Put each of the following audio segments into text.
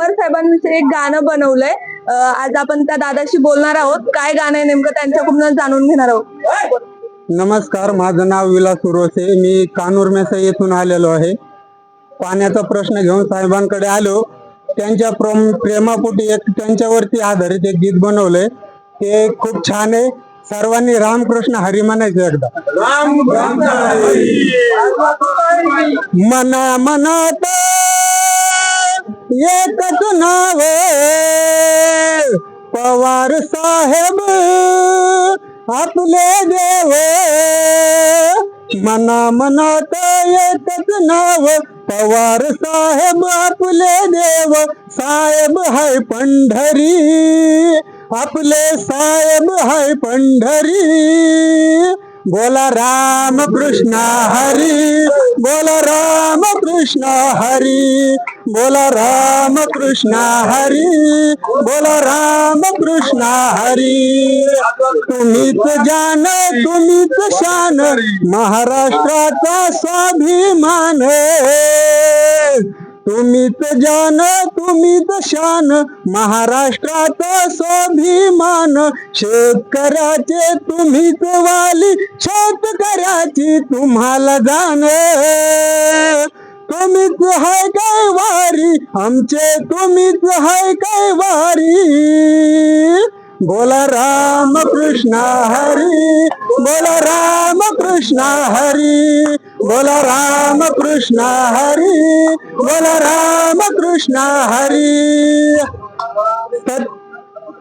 पवार साहेबांविषयी एक गाणं बनवलंय. आज आपण त्या दादाशी बोलणार आहोत. काय गाणं आहे नेमकं त्यांच्याकडून जाणून घेणार आहोत. नमस्कार माझं नाव विलास उरोसे मी कानूर मेसा येथून आलेलो आहे. पाण्याचा प्रश्न घेऊन साहेबांकडे आलो. त्यांच्या प्रेम प्रेमापोटी एक त्यांच्यावरती आधारित एक गीत बनवलंय. ते खूप छान आहे. सर्वांनी रामकृष्ण हरी म्हणायचं एकदा. मना मनात एकच नाव पवार साहेब आपले देव। मना मनात एकच नाव पवार साहेब आपले देव। साहेब हाय पंढरी। आपले साहेब हाय पंढरी। बोला राम कृष्ण हरी बोला राम कृष्ण हरी बोला राम कृष्ण हरी बोला राम कृष्ण हरी। तुम्हीच जान तुम्हीच शान महाराष्ट्राचा स्वाभिमान तुम्हीच जान तुम्हीच शान महाराष्ट्रात स्वाभिमान. शेतकऱ्याचे तुम्हीच वाली शेतकऱ्याची तुम्हाला जाण. तुम्हीच हाय काय वारी आमचे तुम्हीच हाय काय वारी. बोला राम कृष्ण हरी बोला राम कृष्ण हरी. बोला राम कृष्ण हरी बोला राम कृष्ण हरी. तर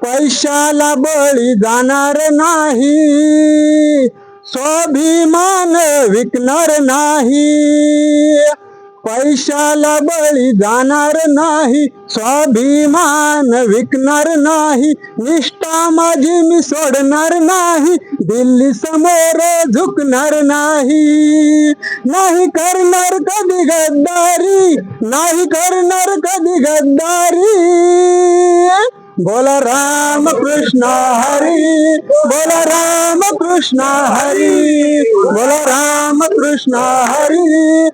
पैशाला बळी जाणार नाही स्वाभिमान विकणार नाही. पैशाला बळी जाणार नाही, स्वाभिमान विकणार नाही, निष्ठा माझी मी सोडणार नाही, दिल्ली समोर झुकणार नाही. नाही करणार कधी गद्दारी, नाही करणार कधी गद्दारी. बोला राम कृष्ण हरी, बोला राम कृष्ण हरी, बोला राम कृष्ण हरी.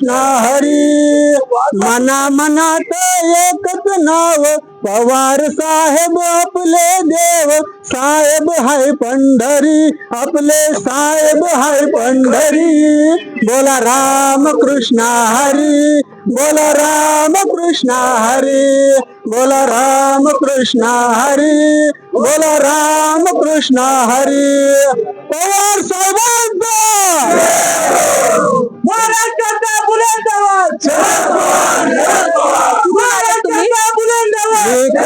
कृष्ण हरी। मना मनात एकच नाव पवार साहेब आपले देव। साहेब हाय पंढरी आपले साहेब हाय पंढरी। बोला राम कृष्ण हरी बोला राम कृष्ण हरी। बोला राम कृष्ण हरी बोला राम कृष्ण हरी। पवार साहेबांचा! महाराष्ट्राचा बुलंद आवाज बुलंद आवाज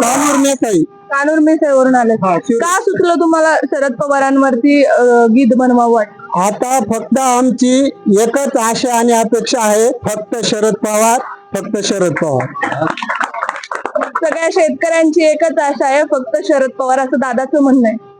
कानूर नेताई कानूर मिसळवरून आले. हा, शिव- का सुचलं तुम्हाला शरद पवारांवरती अं, गीत बनवावं वाटतं? आता फक्त आमची एकच आशा आणि अपेक्षा आहे फक्त शरद पवार फक्त शरद पवार. सगळ्या शेतकऱ्यांची एकच आशा आहे फक्त शरद पवार असं दादाचं म्हणणं आहे.